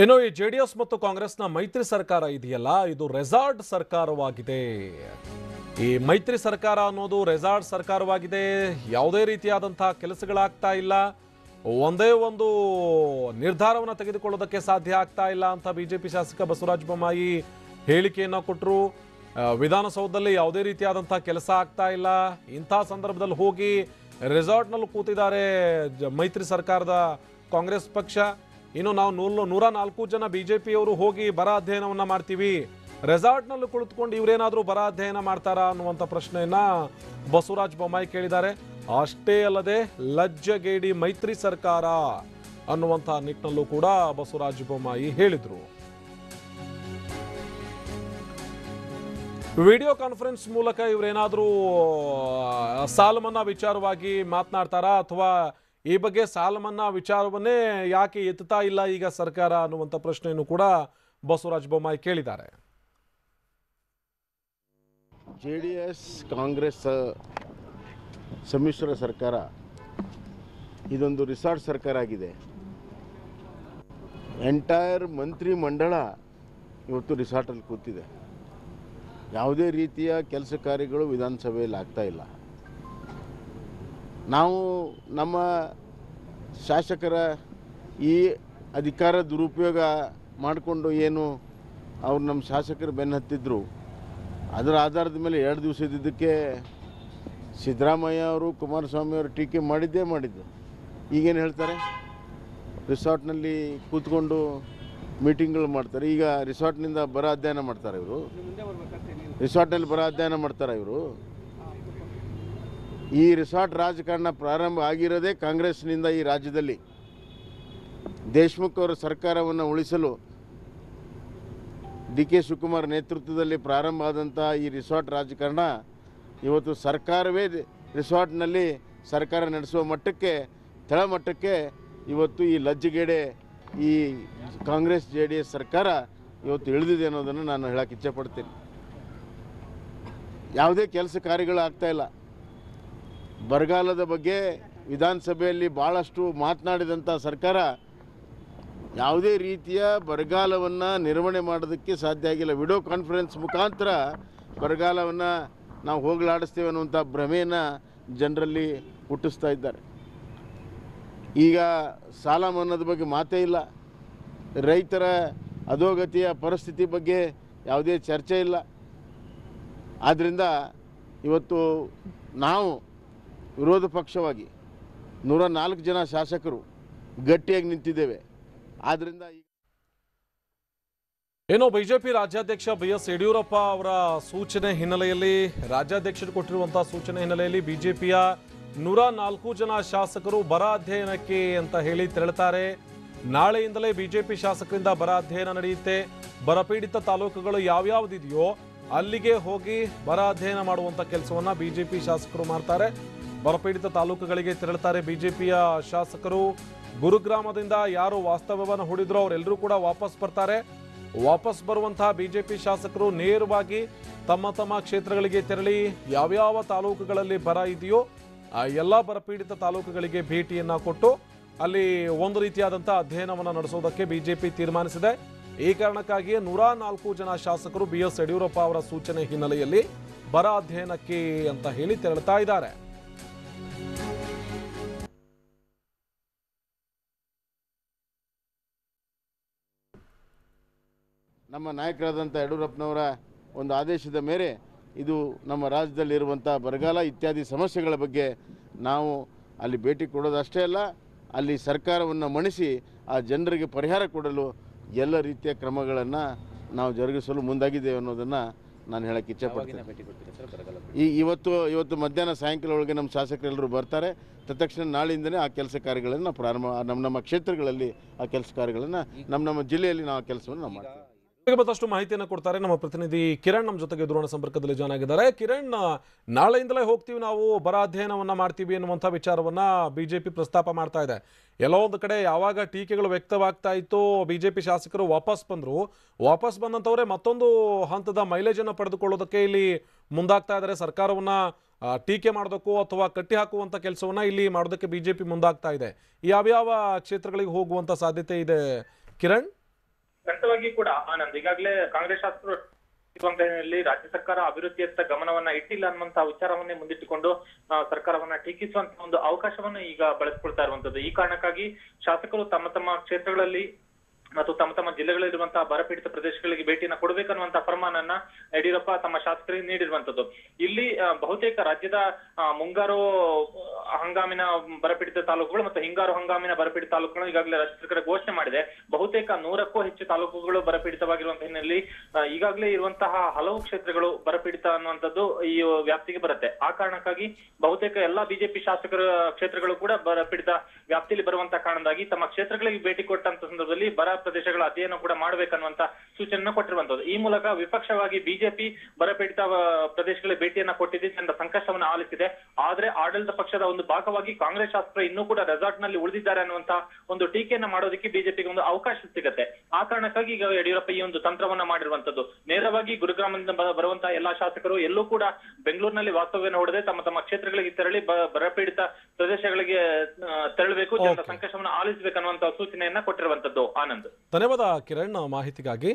ಇನ್ನು ಈ J D S ಮತ್ತು ಕಾಂಗ್ರೆಸ್ನ ಮೈತ್ರಿ ಸರ್ಕಾರ ಇದೆಯಲ್ಲ, ಇದು ರೆಸಾರ್ಟ್ ಸರ್ಕಾರವಾಗಿದೆ. ಈ ಮೈತ್ರಿ ಸರ್ಕಾರ ಅನ್ನೋದು ರೆಸಾರ್ಟ್ ಸರ್ಕಾರವಾಗಿದೆ. ಯಾವುದೇ ರೀತಿಯಾದಂತಹ ಕೆಲಸಗಳಾಗ್ತಾ ಇಲ್ಲ. ಒಂದೇ ಒಂದು ನಿರ್ಧಾರವನ್ನು ತೆಗೆದುಕೊಳ್ಳೋದಕ್ಕೆ ಸಾಧ್ಯ ಆಗ್ತಾ ಇಲ್ಲ ಅಂತ ಬಿಜೆಪಿ ಶಾಸಕ ಬಸವರಾಜ ಬೊಮ್ಮಾಯಿ ಹೇಳಿಕೆಯನ್ನು ಕೊಟ್ಟರು ವಿಧಾನಸೌಧದಲ್ಲಿ ಯಾವುದೇ ರೀತಿಯಾದಂತಹ ಕೆಲಸ ಆಗ್ತಾ ಇಲ್ಲ. ಇಂಥ ಸಂದರ್ಭದಲ್ಲಿ ಹೋಗಿ ರೆಸಾರ್ಟ್ನಲ್ಲಿ ಕೂತಿದ್ದಾರೆ ಮೈತ್ರಿ ಸರ್ಕಾರದ ಕಾಂಗ್ರೆಸ್ ಪಕ್ಷ. ಇನ್ನು ನಾವು ನೂರ ನೂರ ನಾಲ್ಕು ಜನ ಬಿಜೆಪಿಯವರು ಹೋಗಿ ಬರ ಅಧ್ಯಯನವನ್ನ ಮಾಡ್ತೀವಿ. ರೆಸಾರ್ಟ್ನಲ್ಲಿ ಕುಳಿತುಕೊಂಡು ಇವರೇನಾದರೂ ಬರ ಅಧ್ಯಯನ ಮಾಡ್ತಾರಾ ಅನ್ನುವಂಥ ಪ್ರಶ್ನೆಯನ್ನ ಬಸವರಾಜ ಬೊಮ್ಮಾಯಿ ಕೇಳಿದ್ದಾರೆ. ಅಷ್ಟೇ ಅಲ್ಲದೆ ಲಜ್ಜಗೇಡಿ ಮೈತ್ರಿ ಸರ್ಕಾರ ಅನ್ನುವಂಥ ನಿಟ್ಟಿನಲ್ಲೂ ಕೂಡ ಬಸವರಾಜ ಬೊಮ್ಮಾಯಿ ಹೇಳಿದರು. ವಿಡಿಯೋ ಕಾನ್ಫರೆನ್ಸ್ ಮೂಲಕ ಇವರೇನಾದರೂ ಸಾಲ ಮನ್ನಾ ವಿಚಾರವಾಗಿ ಮಾತನಾಡ್ತಾರಾ ಅಥವಾ ಈ ಬಗ್ಗೆ ಸಾಲ ಮನ್ನಾ ವಿಚಾರವನ್ನೇ ಯಾಕೆ ಎತ್ತುತ್ತಾ ಇಲ್ಲ ಈಗ ಸರ್ಕಾರ ಅನ್ನುವಂಥ ಪ್ರಶ್ನೆಯನ್ನು ಕೂಡ ಬಸವರಾಜ ಬೊಮ್ಮಾಯಿ ಕೇಳಿದ್ದಾರೆ. ಜೆ ಡಿ ಎಸ್, ಕಾಂಗ್ರೆಸ್ ಸಮ್ಮಿಶ್ರ ಸರ್ಕಾರ ಇದೊಂದು ರಿಸಾರ್ಟ್ ಸರ್ಕಾರ ಆಗಿದೆ. ಎಂಟೈರ್ ಮಂತ್ರಿ ಮಂಡಳ ಇವತ್ತು ರಿಸಾರ್ಟಲ್ಲಿ ಕೂತಿದೆ. ಯಾವುದೇ ರೀತಿಯ ಕೆಲಸ ಕಾರ್ಯಗಳು ವಿಧಾನಸಭೆಯಲ್ಲಿ ಆಗ್ತಾ ಇಲ್ಲ. ನಾವು ನಮ್ಮ ಶಾಸಕರ ಈ ಅಧಿಕಾರ ದುರುಪಯೋಗ ಮಾಡಿಕೊಂಡು ಏನು ಅವ್ರು ನಮ್ಮ ಶಾಸಕರು ಬೆನ್ನು ಹತ್ತಿದ್ರು, ಅದರ ಆಧಾರದ ಮೇಲೆ ಎರಡು ದಿವಸ ಇದ್ದಿದ್ದಕ್ಕೆ ಸಿದ್ದರಾಮಯ್ಯ ಅವರು, ಕುಮಾರಸ್ವಾಮಿ ಅವರು ಟೀಕೆ ಮಾಡಿದ್ದೇ ಮಾಡಿದ್ದು. ಈಗೇನು ಹೇಳ್ತಾರೆ? ರಿಸಾರ್ಟ್ನಲ್ಲಿ ಕೂತ್ಕೊಂಡು ಮೀಟಿಂಗ್ಗಳು ಮಾಡ್ತಾರೆ. ಈಗ ರಿಸಾರ್ಟ್ನಿಂದ ಬರ ಅಧ್ಯಯನ ಮಾಡ್ತಾರೆ ಇವರು. ರಿಸಾರ್ಟ್ನಲ್ಲಿ ಬರ ಅಧ್ಯಯನ ಮಾಡ್ತಾರೆ ಇವರು. ಈ ರಿಸಾರ್ಟ್ ರಾಜಕಾರಣ ಪ್ರಾರಂಭ ಆಗಿರೋದೇ ಕಾಂಗ್ರೆಸ್ನಿಂದ ಈ ರಾಜ್ಯದಲ್ಲಿ. ದೇಶ್ಮುಖ್ ಅವರ ಸರ್ಕಾರವನ್ನು ಉಳಿಸಲು ಡಿ ಕೆ ಶಿವಕುಮಾರ್ ನೇತೃತ್ವದಲ್ಲಿ ಪ್ರಾರಂಭ ಆದಂಥ ಈ ರಿಸಾರ್ಟ್ ರಾಜಕಾರಣ ಇವತ್ತು ಸರ್ಕಾರವೇ ರಿಸಾರ್ಟ್ನಲ್ಲಿ ಸರ್ಕಾರ ನಡೆಸುವ ಮಟ್ಟಕ್ಕೆ ತಳಮಟ್ಟಕ್ಕೆ ಇವತ್ತು ಈ ಲಜ್ಜೆಗೇಡೆ ಈ ಕಾಂಗ್ರೆಸ್ ಜೆ ಡಿ ಎಸ್ ಸರ್ಕಾರ ಇವತ್ತು ಇಳಿದಿದೆ ಅನ್ನೋದನ್ನು ನಾನು ಹೇಳಕ್ಕೆ ಇಚ್ಛೆಪಡ್ತೀನಿ. ಯಾವುದೇ ಕೆಲಸ ಕಾರ್ಯಗಳು ಆಗ್ತಾಯಿಲ್ಲ ಬರಗಾಲದ ಬಗ್ಗೆ ವಿಧಾನಸಭೆಯಲ್ಲಿ ಭಾಳಷ್ಟು ಮಾತನಾಡಿದಂಥ ಸರ್ಕಾರ ಯಾವುದೇ ರೀತಿಯ ಬರಗಾಲವನ್ನು ನಿರ್ವಹಣೆ ಮಾಡೋದಕ್ಕೆ ಸಾಧ್ಯ ಆಗಿಲ್ಲ. ವಿಡಿಯೋ ಕಾನ್ಫರೆನ್ಸ್ ಮುಖಾಂತರ ಬರಗಾಲವನ್ನು ನಾವು ಹೋಗಲಾಡಿಸ್ತೇವೆ ಅನ್ನುವಂಥ ಭ್ರಮೆಯನ್ನು ಜನರಲ್ಲಿ ಹುಟ್ಟಿಸ್ತಾ ಇದ್ದಾರೆ. ಈಗ ಸಾಲ ಮನ್ನಾದ ಬಗ್ಗೆ ಮಾತೇ ಇಲ್ಲ. ರೈತರ ಅಧೋಗತಿಯ ಪರಿಸ್ಥಿತಿ ಬಗ್ಗೆ ಯಾವುದೇ ಚರ್ಚೆ ಇಲ್ಲ. ಆದ್ದರಿಂದ ಇವತ್ತು ನಾವು ವಿರೋಧ ಪಕ್ಷವಾಗಿ ನೂರ ನಾಲ್ಕು ಜನ ಶಾಸಕರು ಗಟ್ಟಿಯಾಗಿ ನಿಂತಿದ್ದೇವೆ. ಆದ್ದರಿಂದ ಏನೋ ಬಿಜೆಪಿ ರಾಜ್ಯಾಧ್ಯಕ್ಷ ಬಿ ಎಸ್ ಯಡಿಯೂರಪ್ಪ ಅವರ ಸೂಚನೆ ಹಿನ್ನೆಲೆಯಲ್ಲಿ, ರಾಜ್ಯಾಧ್ಯಕ್ಷರು ಕೊಟ್ಟಿರುವಂತಹ ಸೂಚನೆ ಹಿನ್ನೆಲೆಯಲ್ಲಿ ಬಿಜೆಪಿಯ ನೂರ ನಾಲ್ಕು ಜನ ಶಾಸಕರು ಬರ ಅಧ್ಯಯನಕ್ಕೆ ಅಂತ ಹೇಳಿ ತೆರಳುತ್ತಾರೆ. ನಾಳೆಯಿಂದಲೇ ಬಿಜೆಪಿ ಶಾಸಕರಿಂದ ಬರ ಅಧ್ಯಯನ ನಡೆಯುತ್ತೆ. ಬರಪೀಡಿತ ತಾಲೂಕುಗಳು ಯಾವ್ಯಾವ್ದಿದೆಯೋ ಅಲ್ಲಿಗೆ ಹೋಗಿ ಬರ ಅಧ್ಯಯನ ಮಾಡುವಂತ ಕೆಲಸವನ್ನ ಬಿಜೆಪಿ ಶಾಸಕರು ಮಾಡ್ತಾರೆ. ಬರಪೀಡಿತ ತಾಲೂಕುಗಳಿಗೆ ತೆರಳುತ್ತಾರೆ ಬಿಜೆಪಿಯ ಶಾಸಕರು. ಗುರುಗ್ರಾಮದಿಂದ ಯಾರು ವಾಸ್ತವ್ಯವನ್ನು ಹೂಡಿದ್ರು ಅವರೆಲ್ಲರೂ ಕೂಡ ವಾಪಸ್ ಬರ್ತಾರೆ. ವಾಪಸ್ ಬರುವಂತಹ ಬಿಜೆಪಿ ಶಾಸಕರು ನೇರವಾಗಿ ತಮ್ಮ ತಮ್ಮ ಕ್ಷೇತ್ರಗಳಿಗೆ ತೆರಳಿ ಯಾವ್ಯಾವ ತಾಲೂಕುಗಳಲ್ಲಿ ಬರ ಇದೆಯೋ ಆ ಎಲ್ಲ ಬರಪೀಡಿತ ತಾಲೂಕುಗಳಿಗೆ ಭೇಟಿಯನ್ನ ಕೊಟ್ಟು ಅಲ್ಲಿ ಒಂದು ರೀತಿಯಾದಂಥ ಅಧ್ಯಯನವನ್ನು ನಡೆಸೋದಕ್ಕೆ ಬಿಜೆಪಿ ತೀರ್ಮಾನಿಸಿದೆ. ಈ ಕಾರಣಕ್ಕಾಗಿಯೇ ನೂರ ನಾಲ್ಕು ಜನ ಶಾಸಕರು ಬಿ ಎಸ್ ಯಡಿಯೂರಪ್ಪ ಅವರ ಸೂಚನೆ ಹಿನ್ನೆಲೆಯಲ್ಲಿ ಬರ ಅಧ್ಯಯನಕ್ಕೆ ಅಂತ ಹೇಳಿ ತೆರಳುತ್ತಾ ಇದ್ದಾರೆ. ನಮ್ಮ ನಾಯಕರಾದಂಥ ಯಡಿಯೂರಪ್ಪನವರ ಒಂದು ಆದೇಶದ ಮೇರೆ ಇದು ನಮ್ಮ ರಾಜ್ಯದಲ್ಲಿರುವಂಥ ಬರಗಾಲ ಇತ್ಯಾದಿ ಸಮಸ್ಯೆಗಳ ಬಗ್ಗೆ ನಾವು ಅಲ್ಲಿ ಭೇಟಿ ಕೊಡೋದಷ್ಟೇ ಅಲ್ಲ ಅಲ್ಲಿ ಸರ್ಕಾರವನ್ನು ಮಣಿಸಿ ಆ ಜನರಿಗೆ ಪರಿಹಾರ ಕೊಡಲು ಎಲ್ಲ ರೀತಿಯ ಕ್ರಮಗಳನ್ನು ನಾವು ಜರುಗಿಸಲು ಮುಂದಾಗಿದ್ದೇವೆ ಅನ್ನೋದನ್ನು ನಾನು ಹೇಳಕ್ಕೆ ಇಚ್ಛೆಪಡ್ತೀನಿ. ಈ ಇವತ್ತು ಇವತ್ತು ಮಧ್ಯಾಹ್ನ ಸಾಯಂಕಾಲ ಒಳಗೆ ನಮ್ಮ ಶಾಸಕರೆಲ್ಲರೂ ಬರ್ತಾರೆ. ತತ್ಕ್ಷಣ ನಾಳೆಯಿಂದನೇ ಆ ಕೆಲಸ ಕಾರ್ಯಗಳನ್ನು ಪ್ರಾರಂಭ ನಮ್ಮ ನಮ್ಮ ಕ್ಷೇತ್ರಗಳಲ್ಲಿ ಆ ಕೆಲಸ ಕಾರ್ಯಗಳನ್ನು ನಮ್ಮ ನಮ್ಮ ಜಿಲ್ಲೆಯಲ್ಲಿ ನಾವು ಆ ಕೆಲಸವನ್ನು ನಾವು ಮಾಡ್ತೀವಿ. ಈಗ ಮತ್ತಷ್ಟು ಮಾಹಿತಿಯನ್ನು ಕೊಡ್ತಾರೆ ನಮ್ಮ ಪ್ರತಿನಿಧಿ ಕಿರಣ್ ನಮ್ಮ ಜೊತೆಗೆ ದೂರವಾಣಿ ಸಂಪರ್ಕದಲ್ಲಿ ಜಾಯ್ನ್ ಆಗಿದ್ದಾರೆ. ಕಿರಣ್ ನಾಳೆಯಿಂದಲೇ ಹೋಗ್ತೀವಿ ನಾವು, ಬರ ಅಧ್ಯಯನವನ್ನ ಮಾಡ್ತೀವಿ ಅನ್ನುವಂಥ ವಿಚಾರವನ್ನ ಬಿಜೆಪಿ ಪ್ರಸ್ತಾಪ ಮಾಡ್ತಾ ಇದೆ. ಎಲ್ಲೋ ಒಂದು ಕಡೆ ಯಾವಾಗ ಟೀಕೆಗಳು ವ್ಯಕ್ತವಾಗ್ತಾ ಇತ್ತು, ಬಿಜೆಪಿ ಶಾಸಕರು ವಾಪಸ್ ಬಂದ್ರು. ವಾಪಸ್ ಬಂದಂತವರೇ ಮತ್ತೊಂದು ಹಂತದ ಮೈಲೇಜ್ ಅನ್ನು ಪಡೆದುಕೊಳ್ಳೋದಕ್ಕೆ ಇಲ್ಲಿ ಮುಂದಾಗ್ತಾ ಇದ್ದಾರೆ. ಸರ್ಕಾರವನ್ನ ಟೀಕೆ ಮಾಡೋದಕ್ಕೂ ಅಥವಾ ಕಟ್ಟಿ ಹಾಕುವಂತ ಕೆಲಸವನ್ನ ಇಲ್ಲಿ ಮಾಡೋದಕ್ಕೆ ಬಿಜೆಪಿ ಮುಂದಾಗ್ತಾ ಇದೆ. ಯಾವ್ಯಾವ ಕ್ಷೇತ್ರಗಳಿಗೆ ಹೋಗುವಂತ ಸಾಧ್ಯತೆ ಇದೆ ಕಿರಣ್? ಖಂಡಿತವಾಗಿ ಕೂಡ ಆನಂದ್ ಈಗಾಗಲೇ ಕಾಂಗ್ರೆಸ್ ಶಾಸಕರು ರಾಜ್ಯ ಸರ್ಕಾರ ಅಭಿವೃದ್ಧಿಯತ್ತ ಗಮನವನ್ನ ಇಟ್ಟಿಲ್ಲ ಅನ್ನುವಂತಹ ವಿಚಾರವನ್ನೇ ಮುಂದಿಟ್ಟುಕೊಂಡು ಸರ್ಕಾರವನ್ನ ಟೀಕಿಸುವಂತ ಒಂದು ಅವಕಾಶವನ್ನ ಈಗ ಬಳಸಿಕೊಳ್ತಾ ಇರುವಂತದ್ದು. ಈ ಕಾರಣಕ್ಕಾಗಿ ಶಾಸಕರು ತಮ್ಮ ತಮ್ಮ ಕ್ಷೇತ್ರಗಳಲ್ಲಿ ಮತ್ತು ತಮ್ಮ ತಮ್ಮ ಜಿಲ್ಲೆಗಳಲ್ಲಿರುವಂತಹ ಬರಪೀಡಿತ ಪ್ರದೇಶಗಳಿಗೆ ಭೇಟಿಯನ್ನ ಕೊಡಬೇಕನ್ನುವಂತ ಫರ್ಮಾನನ್ನ ಯಡಿಯೂರಪ್ಪ ತಮ್ಮ ಶಾಸಕರಿಗೆ ನೀಡಿರುವಂತದ್ದು. ಇಲ್ಲಿ ಬಹುತೇಕ ರಾಜ್ಯದ ಮುಂಗಾರು ಹಂಗಾಮಿನ ಬರಪೀಡಿತ ತಾಲೂಕುಗಳು ಮತ್ತು ಹಿಂಗಾರು ಹಂಗಾಮಿನ ಬರಪೀಡಿತ ತಾಲೂಕುಗಳು ಈಗಾಗಲೇ ರಾಜ್ಯ ಸರ್ಕಾರ ಘೋಷಣೆ ಮಾಡಿದೆ. ಬಹುತೇಕ ನೂರಕ್ಕೂ ಹೆಚ್ಚು ತಾಲೂಕುಗಳು ಬರಪೀಡಿತವಾಗಿರುವಂತಹ ಹಿನ್ನೆಲೆಯಲ್ಲಿ ಈಗಾಗಲೇ ಇರುವಂತಹ ಹಲವು ಕ್ಷೇತ್ರಗಳು ಬರಪೀಡಿತ ಅನ್ನುವಂಥದ್ದು ಈ ವ್ಯಾಪ್ತಿಗೆ ಬರುತ್ತೆ. ಆ ಕಾರಣಕ್ಕಾಗಿ ಬಹುತೇಕ ಎಲ್ಲಾ ಬಿಜೆಪಿ ಶಾಸಕರ ಕ್ಷೇತ್ರಗಳು ಕೂಡ ಬರಪೀಡಿತ ವ್ಯಾಪ್ತಿಯಲ್ಲಿ ಬರುವಂತಹ ಕಾರಣದಾಗಿ ತಮ್ಮ ಕ್ಷೇತ್ರಗಳಿಗೆ ಭೇಟಿ ಕೊಟ್ಟಂತ ಸಂದರ್ಭದಲ್ಲಿ ಬರ ಪ್ರದೇಶಗಳ ಅಧ್ಯಯನ ಕೂಡ ಮಾಡಬೇಕನ್ನುವಂತ ಸೂಚನೆ ಕೊಟ್ಟಿರುವಂತದ್ದು ಈ ಮೂಲಕ ವಿಪಕ್ಷವಾಗಿ ಬಿಜೆಪಿ ಬರಪೀಡಿತ ಪ್ರದೇಶಗಳಿಗೆ ಭೇಟಿಯನ್ನ ಕೊಟ್ಟಿದೆ. ತನ್ನ ಸಂಕಷ್ಟವನ್ನು ಆಲಿಸಿದೆ. ಆದ್ರೆ ಆಡಳಿತ ಪಕ್ಷದ ಒಂದು ಭಾಗವಾಗಿ ಕಾಂಗ್ರೆಸ್ ಶಾಸಕರು ಇನ್ನೂ ಕೂಡ ರೆಸಾರ್ಟ್ನಲ್ಲಿ ಉಳಿದಿದ್ದಾರೆ ಅನ್ನುವಂತ ಒಂದು ಟೀಕೆಯನ್ನ ಮಾಡೋದಕ್ಕೆ ಬಿಜೆಪಿಗೆ ಒಂದು ಅವಕಾಶ ಸಿಗುತ್ತೆ. ಆ ಕಾರಣಕ್ಕಾಗಿ ಈಗ ಯಡಿಯೂರಪ್ಪ ಈ ಒಂದು ತಂತ್ರವನ್ನ ಮಾಡಿರುವಂತದ್ದು. ನೇರವಾಗಿ ಗುರುಗ್ರಾಮದಿಂದ ಬರುವಂತಹ ಎಲ್ಲಾ ಶಾಸಕರು ಎಲ್ಲೂ ಕೂಡ ಬೆಂಗಳೂರಿನಲ್ಲಿ ವಾಸ್ತವ್ಯನ ಹೊಡೆದೇ ತಮ್ಮ ತಮ್ಮ ಕ್ಷೇತ್ರಗಳಿಗೆ ತೆರಳಿ ಬರಪೀಡಿತ ಪ್ರದೇಶಗಳಿಗೆ ತೆರಳಬೇಕು ಜನರ. ಸಂಕಷ್ಟವನ್ನು ಆಲಿಸಬೇಕನ್ನುವಂತ ಸೂಚನೆಯನ್ನ ಕೊಟ್ಟಿರುವಂತದ್ದು ಆನಂದ್. ಧನ್ಯವಾದ ಕಿರಣ್ ಮಾಹಿತಿಗಾಗಿ.